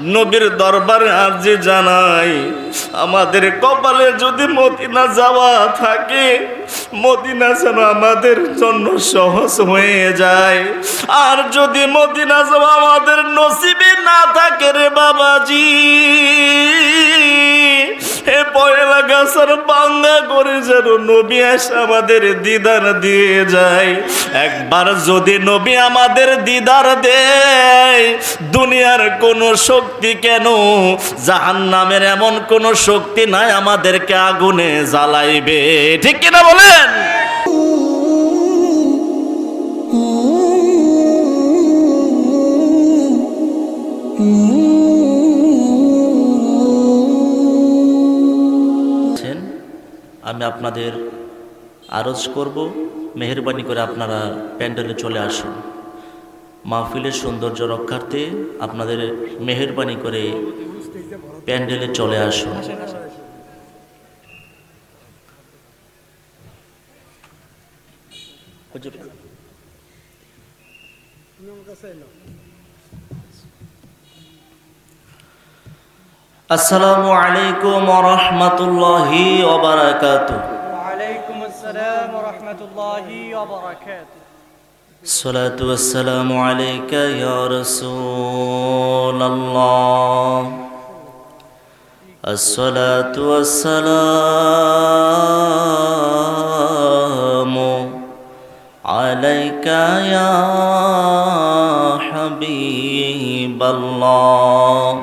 নবীর দরবারে আর্জি জানাই। আমাদের কপালে যদি মদিনা যাওয়া থাকে, মদিনা যেন আমাদের জন্য সহজ হয়ে যায়। আর যদি মদিনা যাওয়া আমাদের নসিবে না থাকে রে বাবাজি। হে পয়লা গাছার বাঙ্গা করে যেন নবী এসে আমাদের দিদার দিয়ে যায়। একবার যদি নবী আমাদের দিদার দেয়, দুনিয়ার কোন শক্তি কেন? জাহান নামের এমন কোনো শক্তি নাই আমাদেরকে আগুনে জ্বালাইবে। ঠিক কিনা বলেন? আমি আপনাদের আরজ করব। মেহরবানি করে আপনারা প্যান্ডেলে চলে আসুন। মাহফিলের সৌন্দর্য রক্ষার্থে আপনাদের মেহরবানি করে প্যান্ডেলে চলে আসুন। হুজুর। আসসালামু আলাইকুম রহমতুল্লাহি ওবারাকাতু وعليكم السلام ورحمة الله وبركاته الصلاة والسلام عليك يا رسول الله الصلاة والسلام عليك يا حبيب الله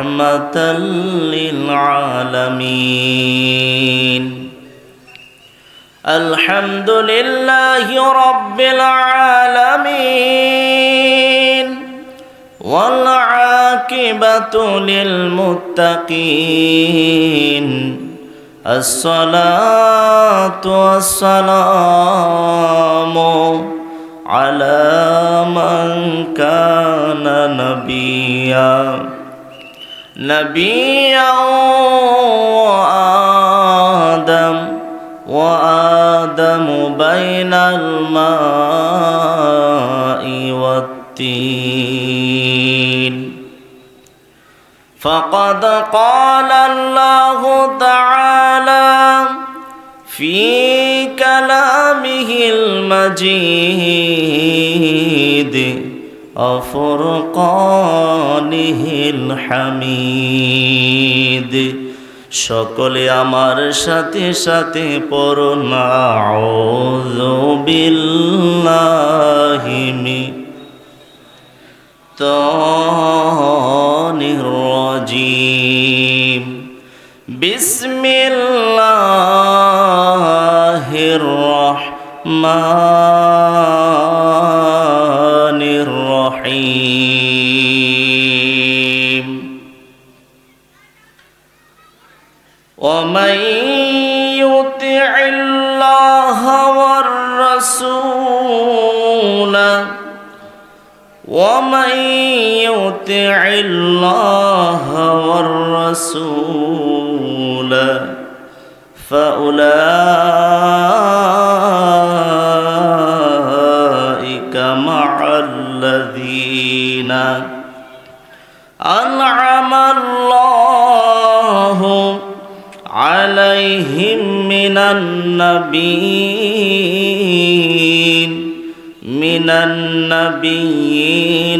رحمة للعالمين الحمد لله رب العالمين والعاقبة للمتقين الصلاة والسلام على من كان نبيا نبيا وآدم وآدم بين الماء والتين. فقد قال الله تعالى في كلامه المجيد অফরকানিহ হামিদ। সকলে আমার সাথে সাথে পরনাহিমি বিস্মিল্লা বিসমিল্লাহির রহমান الله والرسول فأولئك مع الذين أنعم الله عليهم من النبيين من النبيين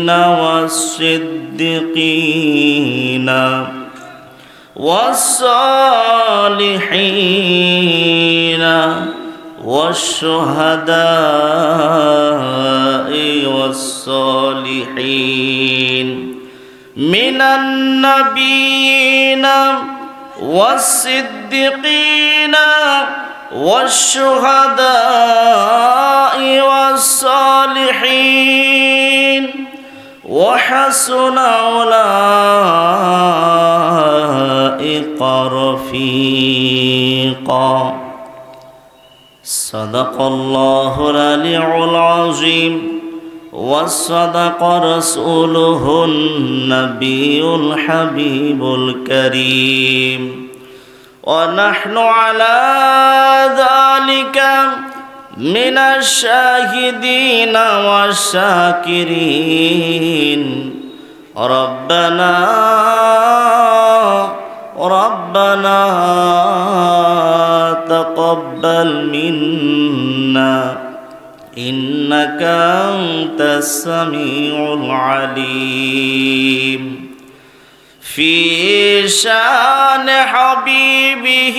والصديقين والصالحين والشهداء والصالحين من النبيين والصديقين والشهداء والصالحين وحسن أولئك رفيقا. صدق الله العلي العظيم. وصدق رسوله النبي الحبيب الكريم. ونحن على ذلك من الشاهدين والشاكرين ربنا ربنا تقبل منا إنك أنت السميع العليم في شان حبيبه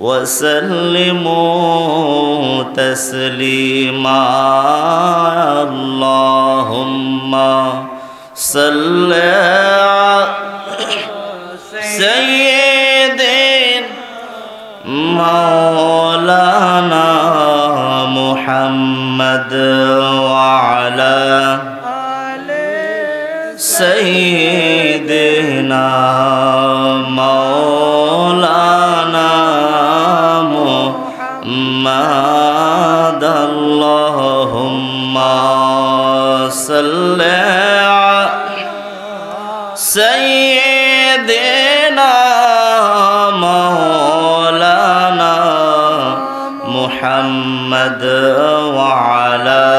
وسلموا تسليما اللهم صل سيدنا مولانا محمد وعلى سيدنا مولانا محمد اللهم صل سيدنا مولانا محمد وعلى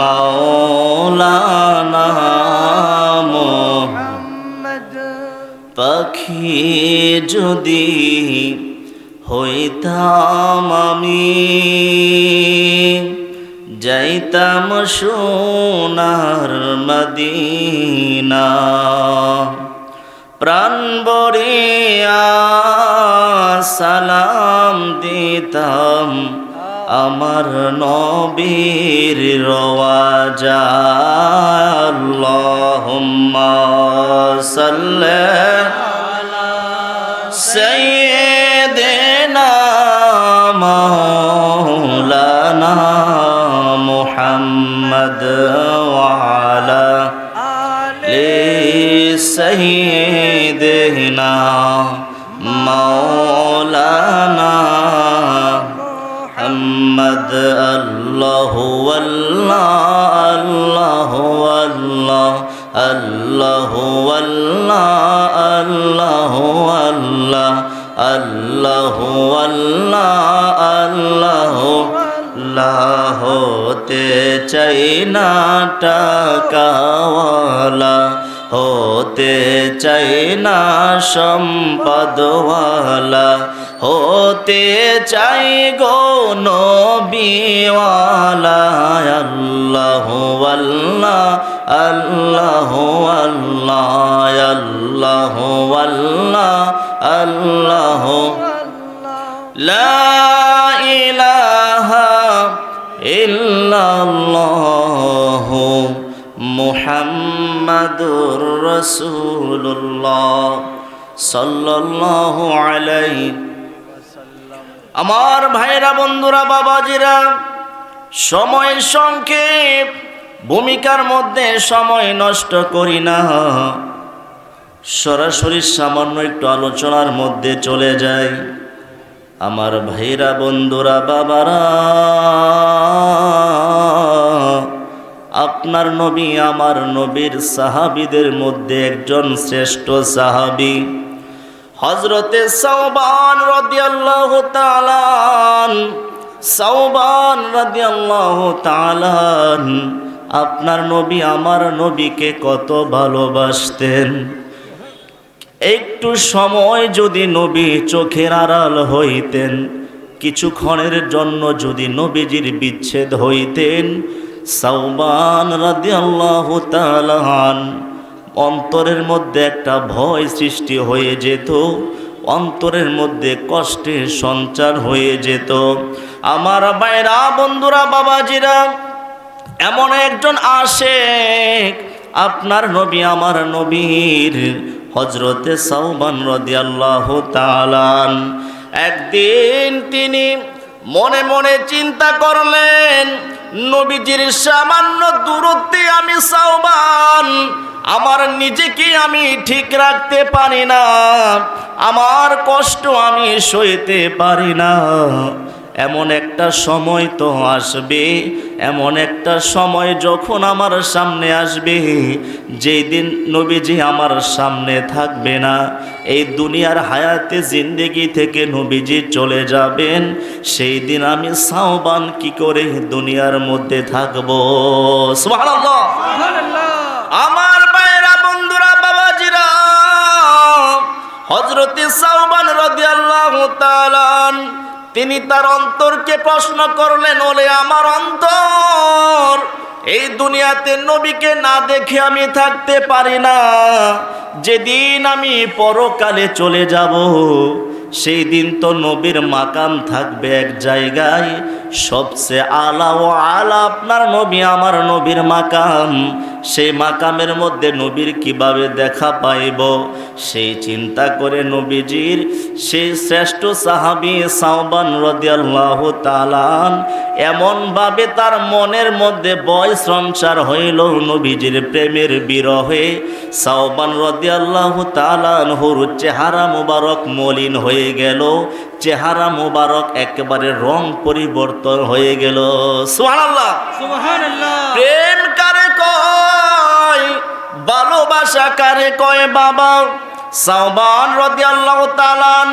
مولانا পাখি যদি হইতাম আমি, যাইতাম সোনার মদিনা। প্রাণ সালাম দিতাম আমার নবীর রওয়াজা। আল্লাহুম্মা সাল্লি سيدنا مولانا محمد وعلى آل سيدنا مولانا محمد. الله والله الله والله الله والله الله والله আল্লাহ আল্লাহ আল্লাহ আল্লাহ হতে চাই না টাকাওয়ালা, হতে চাই না সম্পদওয়ালা, হতে চাই গো নবীওয়ালা, আল্লাহ আল্লাহ আল্লাহ আল্লাহ আল্লাহ আল্লাহ আল্লাহ। লা ইলাহা ইল্লাল্লাহ মুহাম্মাদুর রাসূলুল্লাহ সাল্লাল্লাহু আমার ভাইরা, বন্ধুরা, বাবাজিরা, সময় সংক্ষেপ, ভূমিকার মধ্যে সময় নষ্ট করি না। সরাসরি সামান্য একটু আলোচনার মধ্যে চলে যায় আমার ভাইরা, বন্ধুরা, বাবারা, আপনার নবী, আমার নবীর সাহাবিদের মধ্যে একজন শ্রেষ্ঠ সাহাবি হজরতে সৌবান রদিয়াল্লাহ তালান সৌবান রদিয়াল্লাহ তালান আপনার নবী, আমার নবীকে কত ভালোবাসতেন। একটু সময় যদি নবী চোখের আড়াল হইতেন, কিছুক্ষণের জন্য যদি নবীজির বিচ্ছেদ হইতেন সাউবান রাদি আল্লাহ অন্তরের মধ্যে একটা ভয় সৃষ্টি হয়ে যেত, অন্তরের মধ্যে কষ্টের সঞ্চার হয়ে যেত। আমার বাইরা বন্ধুরা, বাবাজিরা, এমন একজন আসে আপনার নবী আমার নবীর হজরতে সৌবান রদিয়াল্লাহ তালান একদিন তিনি মনে মনে চিন্তা করলেন, নবীজির সামান্য দূরত্বে আমি সাউবান আমার নিজেকে আমি ঠিক রাখতে পারি না, আমার কষ্ট আমি সইতে পারি না। এমন একটা সময় তো আসবে এমন একটা সময় যখন আমার সামনে আসবে যেই দিন নবীজি আমার সামনে থাকবে না এই দুনিয়ার হায়াতে জিন্দেগি থেকে নবীজি চলে যাবেন সেই দিন আমি সাওবান কি করে দুনিয়ার মধ্যে থাকব? আমার বাইরা বন্ধুরা বাবাজিরা হজরতে সাউবান রাদিয়াল্লাহু তাআলান তিনি তার অন্তরকে প্রশ্ন করলেন, ওলে আমার অন্তর, এই দুনিয়াতে নবীকে না দেখে আমি থাকতে পারি না। যেদিন আমি পরকালে চলে যাব, সেই দিন তো নবীর মাকাম থাকবে এক জায়গায়। সবচেয়ে আলা ও আলা আপনার নবী, আমার নবীর মাকাম। সেই মাকামের মধ্যে নবীর কীভাবে দেখা পাইব? সেই চিন্তা করে নবীজির সেই শ্রেষ্ঠ সাহাবি সাহবান রদিয়াল্লাহ তালান এমনভাবে তার মনের মধ্যে বয় সঞ্চার হইল নবীজির প্রেমের বিরহে। সাহবান রদিয়াল্লাহ তালান হর চেহারা মুবারক মলিন হয়ে গেল। চেহারা মুবারক একেবারে রং পরিবর্তন হয়ে গেল। সুবহানাল্লাহ। প্রেম ভালোবাসা কারে কয় বাবা? সাওবান রাদিয়াল্লাহু তাআলান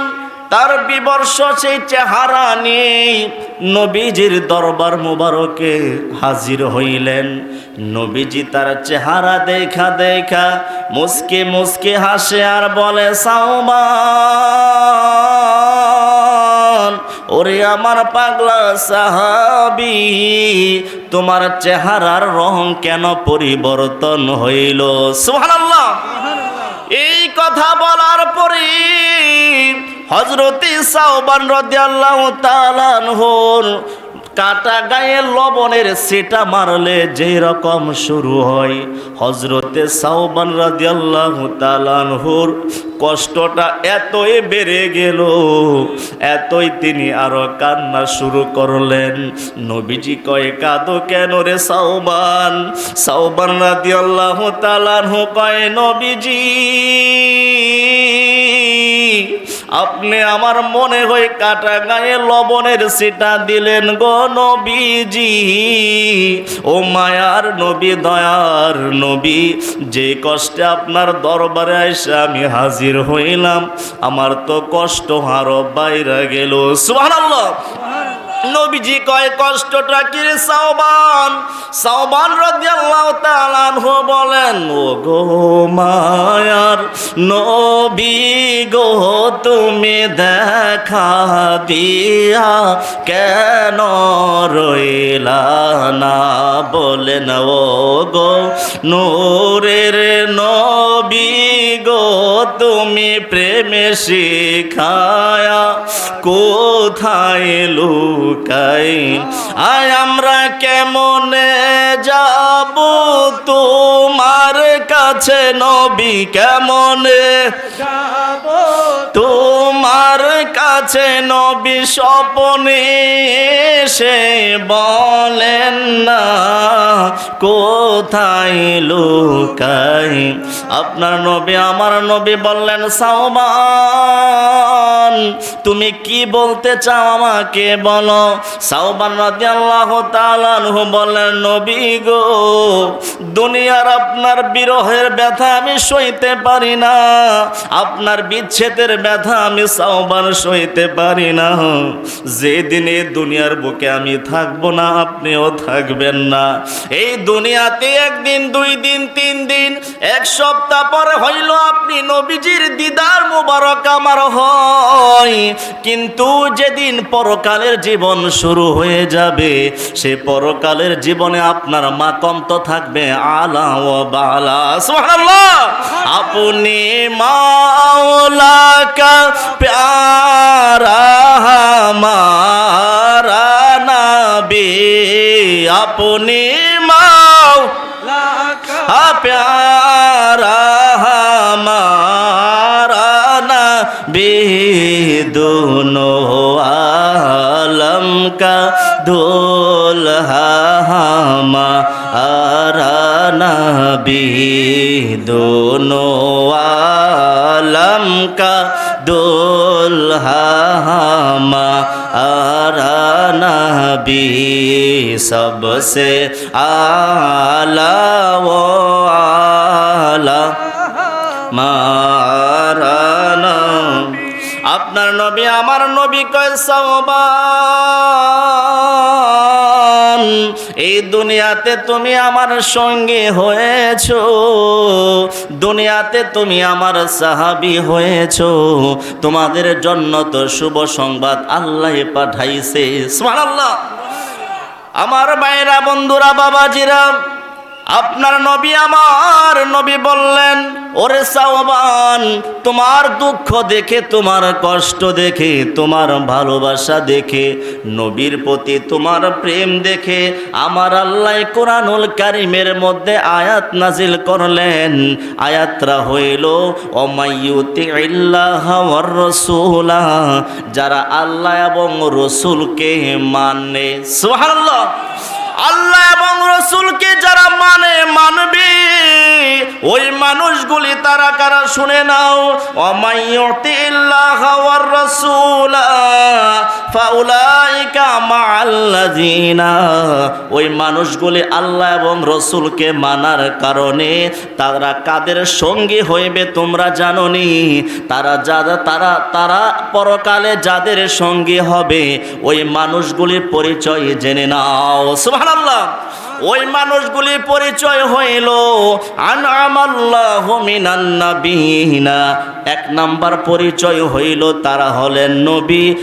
তার বিবর্ষ সেই চেহারা নিয়ে নবীজির দরবার মুবারকে হাজির হইলেন। নবীজি তার চেহারা দেখা দেখা মুসকে মুসকে হাসে আর বলে, সাওবান ওরে আমার পাগলা সাহাবি, তোমার চেহারার রং কেন পরিবর্তন হইল? সুবহানাল্লাহ। এই কথা বলার পরে হজরতি সাহবান রদিয়াল্লাহ তালান আনহুর কাটা গায়ে লবণের সেটা মারলে যেই রকম শুরু হয়। হজরতে সাওবান রাদিয়াল্লাহু তাআলা আনহুর কষ্টটা এতই বেড়ে গেল, এতই তিনি আরও কান্না শুরু করলেন। নবীজি কয়, কাঁদো কেন রে সাউবান সাওবান রাদিয়াল্লাহু তাআলা আনহু কয়, নবীজি আপনি আমার মনে হয় কাটা গায়ে লবণের সিটা দিলেন গো নবীজি। ও মায়ার নবী, দয়ার নবী, যে কষ্টে আপনার দরবারে এসে আমি হাজির হইলাম, আমার তো কষ্ট আরও বাইরে গেল। সুবহানাল্লাহ। নবীজি কয়, কষ্টটা কি সাওবান? সাওবান রাদিয়াল্লাহু তাআলা আনহু বলেন ও গো মায়ার নবী গো, তুমি দেখা দিয়া কেন রইলা না? বলেন ও গো নূরের নবী গো, তুমি প্রেমে শিখায়া কোথায় লুকাই। আয় আমরা কেমনে যাব? তোমার কাছে নবী কেমনে তোমার কাছে নবী স্বপনে, সে বলেন না, কোথায় লুকাই? আপনার নবী, আমার নবী বললেন, সাওবান, তুমি কি বলতে চাও আমাকে বলো? সাওবান রাদিয়াল্লাহু তাআলা আনহু বললেন, নবী গো, দুনিয়ার আপনার বিরহের ব্যথা আমি সইতে পারি না। আপনার বিচ্ছেদের ব্যথা আমি সাওবান সইতে পারি না। যেদিন দুনিয়ার বুকে আমি থাকব না আপনিও থাকবেন না। এই দুনিয়াতে একদিন দুই দিন তিন দিন এক সপ্তাহ পরে হইল আপনি নবীজির দিদার মুবারক আমার হয়। কিন্তু যেদিন পরকালের জীবন শুরু হয়ে যাবে সে পরকালের জীবনে আপনার মাকম তো থাকবে আলা ও বালা। সুবহানাল্লাহ! আপনি মাওলা কা हमारा नबी अपनी माँ प्यारा हमारा नबी दोनों आलम का दुल्हा हमारा नबी दोनों आलम का दुल्हा हमारा नबी सबसे आला वो आला मा আপনার নবী আমার নবী কয় এই দুনিয়াতে তুমি আমার সঙ্গে হয়েছো, দুনিয়াতে তুমি আমার সাহাবি হয়েছো, তোমাদের জন্য তো শুভ সংবাদ আল্লাহ পাঠাইছে। আমার ভাইরা, বন্ধুরা, বাবাজিরা আপনার নবী আমার নবী বললেন, ওরে সাওবান তোমার দুঃখ দেখে, তোমার কষ্ট দেখে, তোমার ভালোবাসা দেখে, নবীর প্রতি তোমার প্রেম দেখে, আমার আল্লাহ কোরআনুল কারিমের মধ্যে আয়াত নাজিল করলেন। আয়াতরা হইল ইল্লাহ ওয়ার যারা আল্লাহ এবং রসুলকে মানে সুবহানাল্লাহ, আল্লাহ মানবে? ওই মানুষগুলি তারা কারা শুনে নাও? অমাইয়তি ইল্লাহ ফাউলাইকা ওই মানুষগুলি আল্লাহ এবং রসুলকে মানার কারণে তারা কাদের সঙ্গী হইবে তোমরা জানোনি? তারা যারা তারা তারা পরকালে যাদের সঙ্গী হবে, ওই মানুষগুলির পরিচয় জেনে নাও। সুবহানাল্লাহ। ওই মানুষগুলি পরিচয় হইল। এক নাম্বার পরিচয় হইল তারা হলেন নবী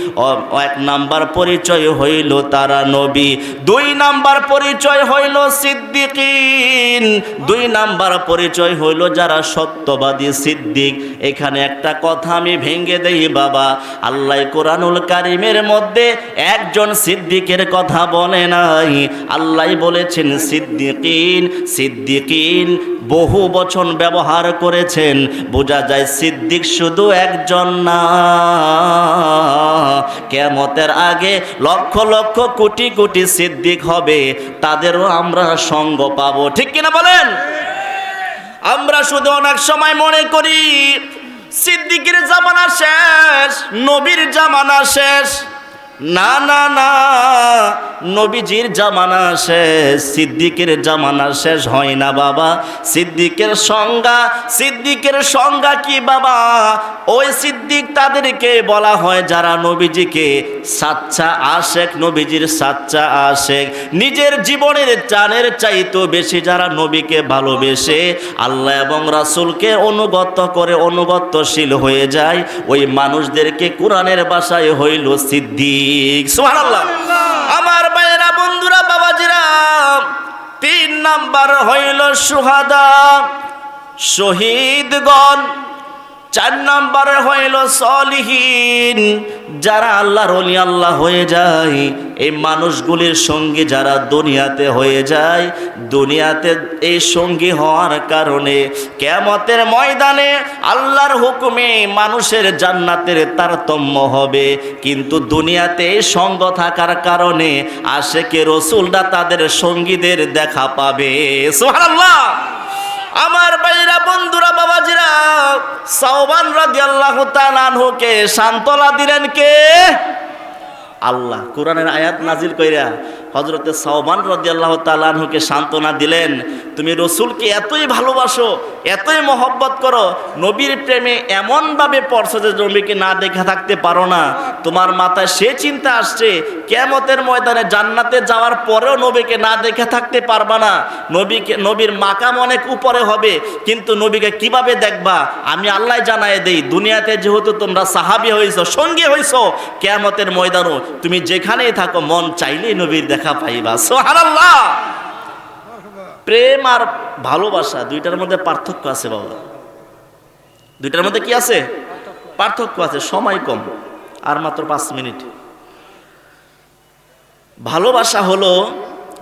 এক নাম্বার পরিচয় হইল তারা নবী। দুই নাম্বার পরিচয় হইল সিদ্দিকিন। দুই নাম্বার পরিচয় হইল যারা সত্যবাদী সিদ্দিক। এখানে একটা কথা আমি ভেঙে দেই বাবা। আল্লাহ কোরআনুল কারিমের মধ্যে একজন সিদ্দিকের কথা বলে নাই। আল্লাহ বলেছেন সিদ্দিকিন। সিদ্দিকিন বহু বচন ব্যবহার করেছেন। বোঝা যায় সিদ্দিক শুধু একজন না। কেমতের আগে লক্ষ লক্ষ কোটি কোটি সিদ্দিক হবে। তাদেরও আমরা সঙ্গ পাবো। ঠিক কিনা বলেন? আমরা শুধু অনেক সময় মনে করি, সিদ্দিকের জামানা শেষ, নবীর জামানা শেষ। না না না। নবীজির জামানা শেষ, সিদ্দিকের জামানা শেষ হয় না বাবা। সিদ্দিকের সংজ্ঞা সিদ্দিকের সংজ্ঞা কি বাবা? ওই সিদ্দিক তাদেরকে বলা হয় যারা নবীজিকে সাচ্চা আশেক, নবীজির সাচ্চা আশেক। নিজের জীবনের চানের চাইতো বেশি যারা নবীকে ভালোবেসে। আল্লাহ এবং রাসূলকে অনুগত করে অনুগত্যশীল হয়ে যায়। ওই মানুষদেরকে কোরআনের বাসায় হইল সিদ্দিক। সুবহানাল্লাহ। আমার নাম্বার হইল সুহাদা শহীদগণ। চার নম্বরে হইল সলিহীন। যারা আল্লাহর অলি আল্লাহ হয়ে যায়, এই মানুষগুলির সঙ্গে যারা দুনিয়াতে হয়ে যায়, দুনিয়াতে এই সঙ্গী হওয়ার কারণে কেমতের ময়দানে আল্লাহর হুকুমে মানুষের জান্নাতের তারতম্য হবে। কিন্তু দুনিয়াতে এই সঙ্গ থাকার কারণে আশেকে রসুলরা তাদের সঙ্গীদের দেখা পাবে। সুবহানাল্লাহ! আমার ভাইরা, বন্ধুরা, বাবাজিরা, সাওবান রাদিয়াল্লাহু তাআলাহু কে সান্তলা দিলেন কে? আল্লাহ। কোরআনের আয়াত নাজিল কইরা হজরতে সাওবান রাদিয়াল্লাহু তাআলা আনহুকে সান্ত্বনা দিলেন, তুমি রসুলকে এতই ভালোবাসো, এতই মহব্বত করো, নবীর প্রেমে এমনভাবে পড়ছো যে নবীকে না দেখে থাকতে পারো না। তোমার মাথায় সে চিন্তা আসছে কেমতের ময়দানে জান্নাতে যাওয়ার পরেও নবীকে না দেখে থাকতে পারবা না। নবীকে, নবীর মাকাম অনেক উপরে হবে, কিন্তু নবীকে কীভাবে দেখবা? আমি আল্লাহ জানাই দেই, দুনিয়াতে যেহেতু তোমরা সাহাবি হইছো, সঙ্গী হইছো কেমতের ময়দানও তুমি যেখানেই থাকো, মন চাইলেই নবীর দেখা পাইবা। সোহানাল্লাহ প্রেম আর ভালোবাসা, দুইটার মধ্যে পার্থক্য আছে বাবা। দুইটার মধ্যে কি আছে? পার্থক্য আছে, সময় কম, আর মাত্র পাঁচ মিনিট। ভালোবাসা হলো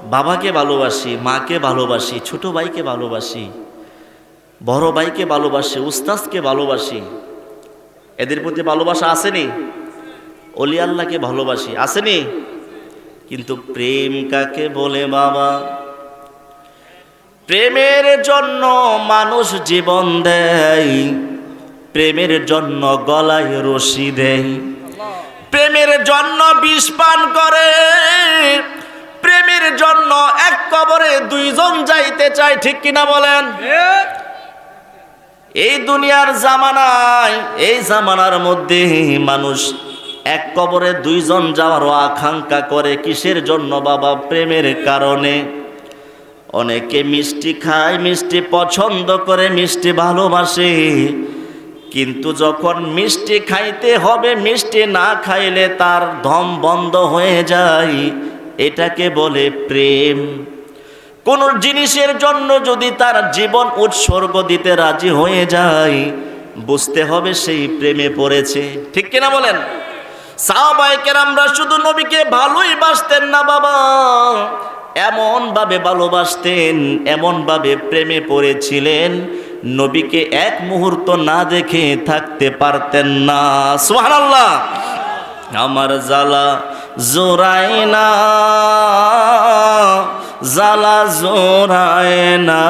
বাবাকে ভালোবাসি, মাকে ভালোবাসি, ছোট ভাইকে ভালোবাসি, বড় ভাইকে ভালোবাসি, উস্তাদকে ভালোবাসি। এদের প্রতি ভালোবাসা আসেনি? অলি আল্লাহকে ভালোবাসি। আসেনি? কিন্তু প্রেম কাকে বলে বাবা? প্রেমের জন্য মানুষ জীবন দেয়, প্রেমের জন্য গলায় রশি দেয়। প্রেমের জন্য বিষ পান করে, প্রেমের জন্য এক কবরে দুইজন যাইতে চায়, ঠিক কিনা বলেন? এই দুনিয়ার জামানায়, এই জামানার মধ্যে মানুষ এক কবরে দুইজন যাওয়ার আকাঙ্ক্ষা করে কিসের জন্য বাবা? প্রেমের কারণে। অনেকে মিষ্টি খায়, মিষ্টি পছন্দ করে, মিষ্টি ভালোবাসে। কিন্তু যখন মিষ্টি খাইতে হবে, মিষ্টি না খাইলে তার ধম বন্ধ হয়ে যায়। এটাকে বলে প্রেম। কোন জিনিসের জন্য যদি তার জীবন উৎসর্গ দিতে রাজি হয়ে যায়, বুঝতে হবে সেই প্রেমে পড়েছে। ঠিক কিনা বলেন? সাহাবাইকের আমরা শুধু নবীকে ভালোই বাসতেন না বাবা। এমন ভাবে ভালোবাসতেন এমন ভাবে প্রেমে পড়েছিলেন, নবীকে এক মুহূর্ত না দেখে থাকতে পারতেন না। সুবহানাল্লাহ। আমার জ্বালা জোরায় না, জ্বালা জোরায় না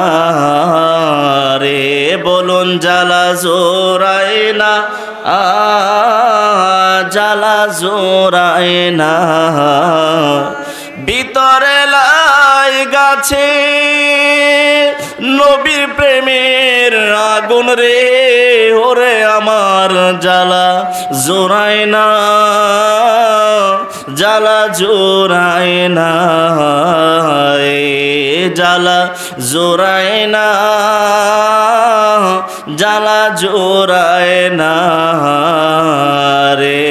রে, বলুন জ্বালা জোরায় না। আ জ্বালা জোরায় না। ভিতরে লাই গাছে নবীর প্রেমের আগুন রে, ওরে আমার জ্বালা জোরায় না। জ্বালা জোরায় না। জ্বালা জোরায় না। জ্বালা জোরায় না রে।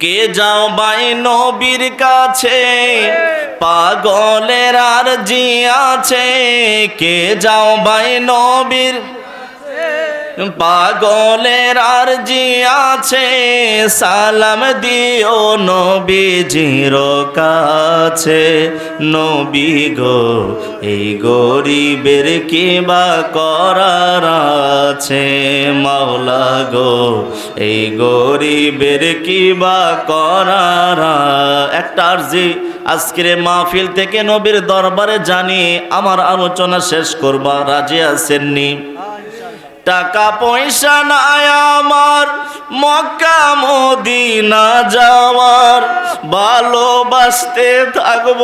কে যাও বাই নবীর কাছে, পাগলের আর জি আছে। কে যাও বাই নবীর পাগলের আর জি আছে, সালাম দিও নবীজির কাছে নবী গো, এই গরিবের কিবা করার আছে। মাওলা গো, এই গরিবের কিবা করার একটা আরজি। আজকের মাহফিল থেকে নবীর দরবারে জানি, আমার আলোচনা শেষ করবা, রাজি আছেননি? টাকা পয়সা নাই আমার মক্কা মদিনা যাওয়ার। ভালোবাসতে থাকব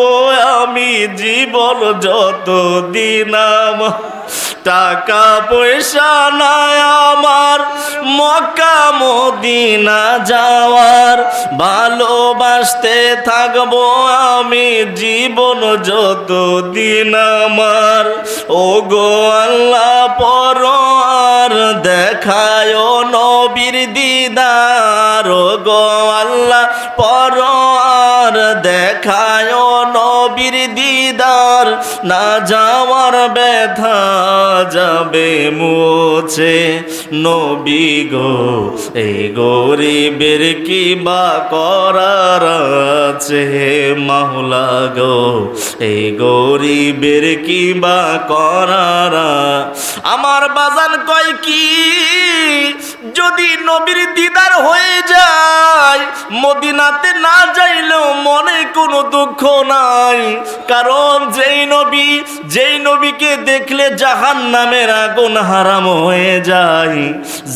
আমি জীবন যত দিন আমার। টাকা পয়সা নাই আমার, মক্কা মদিনা যাওয়ার। ভালোবাসতে থাকব আমি জীবন যত দিন আমার। ও গো আল্লাহ, পর দেখায় নবীর দিদার। ও গো আল্লাহ, পর দেখায় নবীর দিদার। না যাওয়ার ব্যথা যাবে মুছে। নবী গো এই গরিবের কি বা করার আছে মাওলা গো? এই গরিবের কি বা করার? আমার বাজান কয় কি যদি নবীর দিদার হয়ে যায়, মদিনাতে না যাইলেও মনে কোনো দুঃখ নাই। কারণ যেই নবী, যেই নবীকে দেখলে জাহান নামের আগুন হারাম হয়ে যায়।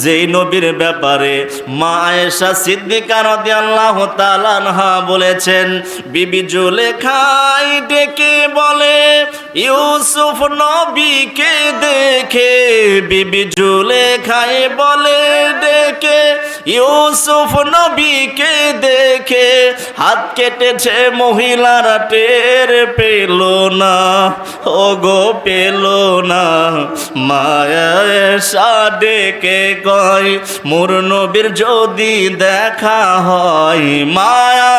যেই নবীর ব্যাপারে মা আয়েশা সিদ্দিকা রাদিয়াল্লাহু তাআলা আনহা বলেছেন, বিবি জুলেখাই ডেকে বলে, ইউসুফ নবীকে দেখে বিবি জুলেখাই বলে ডেকে ইউসুফ নবীকে দেখে, হাত কেটেছে মহিলারা টের পেল না। ও গো পেল না। মায়া ডেকে কয়, মোর নবীর যদি দেখা হয় মায়া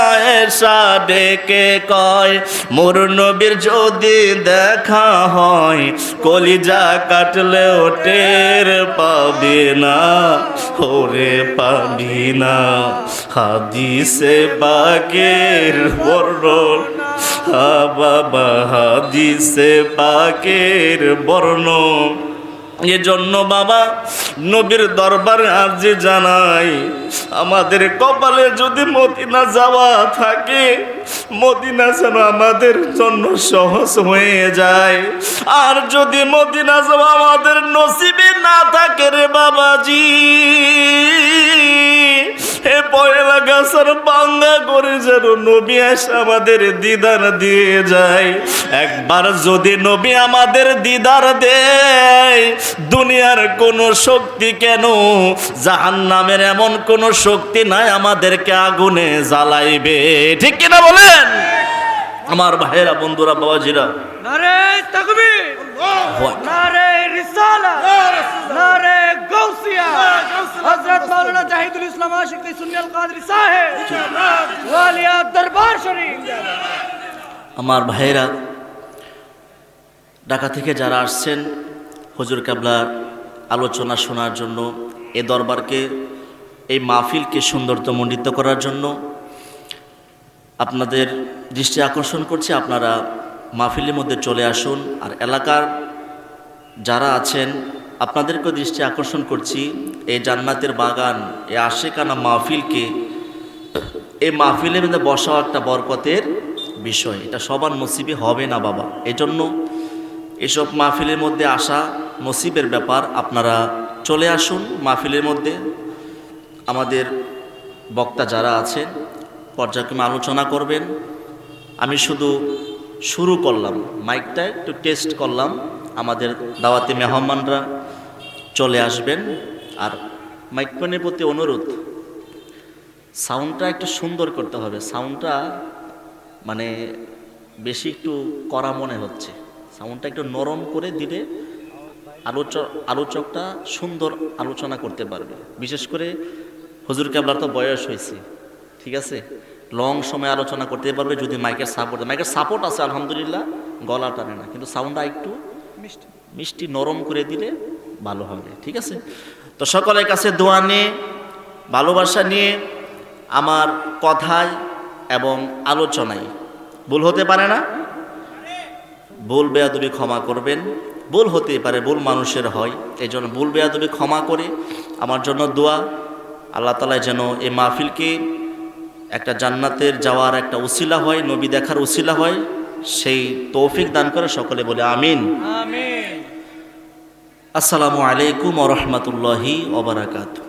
ডেকে কয়, মোর নবীর যদি দেখা হয়, কলিজা কাটলেও টের পাবে না। ওরে পাবি না। হাদিসে বাগের বর্ণন। বাবা হাদিসে বাগের বর্ণন। এজন্য বাবা, নবীর দরবারে আর্জি জানাই, আমাদের কপালে যদি মদিনা যাওয়া থাকে, মদিনা যেন আমাদের জন্য সহজ হয়ে যায়। আর যদি মদিনা যাওয়া আমাদের নসিবে না থাকে রে বাবাজি পয়লা গাছার বাঙ্গা করে যেন নবী এসে আমাদের দিদার দিয়ে যায়। একবার যদি নবী আমাদের দিদার দেয়, দুনিয়ার কোনো শক্তি কেন? জাহান নামের এমন কোনো শক্তি নাই আমাদেরকে আগুনে জ্বালাইবে। ঠিক কিনা বলেন? আমার ভাইয়েরা বন্ধুরা বাবাজিরা। আমার ভাইয়েরা ঢাকা থেকে যারা আসছেন হজুর কাবলার আলোচনা শোনার জন্য এ দরবারকে এই মাহফিলকে সুন্দরতমণ্ডিত করার জন্য আপনাদের দৃষ্টি আকর্ষণ করছি, আপনারা মাহফিলের মধ্যে চলে আসুন। আর এলাকার যারা আছেন, আপনাদেরকেও দৃষ্টি আকর্ষণ করছি এই জান্নাতের বাগান এই আশেকানা মাহফিলকে এই মাহফিলের মধ্যে বসাও একটা বরকতের বিষয়। এটা সবার নসিবে হবে না বাবা। এজন্য এসব মাহফিলের মধ্যে আসা নসিবের ব্যাপার, আপনারা চলে আসুন মাহফিলের মধ্যে। আমাদের বক্তা যারা আছেন পর্যায়ক্রমে আলোচনা করবেন। আমি শুধু শুরু করলাম, মাইকটা একটু টেস্ট করলাম। আমাদের দাওয়াতি মেহমানরা চলে আসবেন। আর মাইকম্যানের প্রতি অনুরোধ, সাউন্ডটা একটু সুন্দর করতে হবে। সাউন্ডটা মানে বেশি একটু করা মনে হচ্ছে। সাউন্ডটা একটু নরম করে দিলে আলোচ, আলোচকটা সুন্দর আলোচনা করতে পারবে। বিশেষ করে হুজুর কেবলার তো বয়স হয়েছে, ঠিক আছে? লং সময় আলোচনা করতে পারবে যদি মাইকের সাপোর্ট মাইকের সাপোর্ট আছে আলহামদুলিল্লাহ গলা টানে না। কিন্তু সাউন্ডটা একটু মিষ্টি। মিষ্টি নরম করে দিলে ভালো হবে ঠিক আছে? তো সকলের কাছে দোয়া নিয়ে ভালোবাসা নিয়ে আমার কথায় এবং আলোচনায়। ভুল হতে পারে না? ভুল বেয়াদবি ক্ষমা করবেন। ভুল হতে পারে ভুল মানুষের হয়। এই জন্য ভুল বেয়াদবি ক্ষমা করে আমার জন্য দোয়া। আল্লাহ তালা যেন এই মাহফিলকে একটা জান্নাতের যাওয়ার একটা উসিলা হয় নবী দেখার উসিলা হয় সেই তৌফিক দান করে সকলে বলে আমিন। আমিন। আসসালামু আলাইকুম রহমতুল্লাহি ওবরাকাতু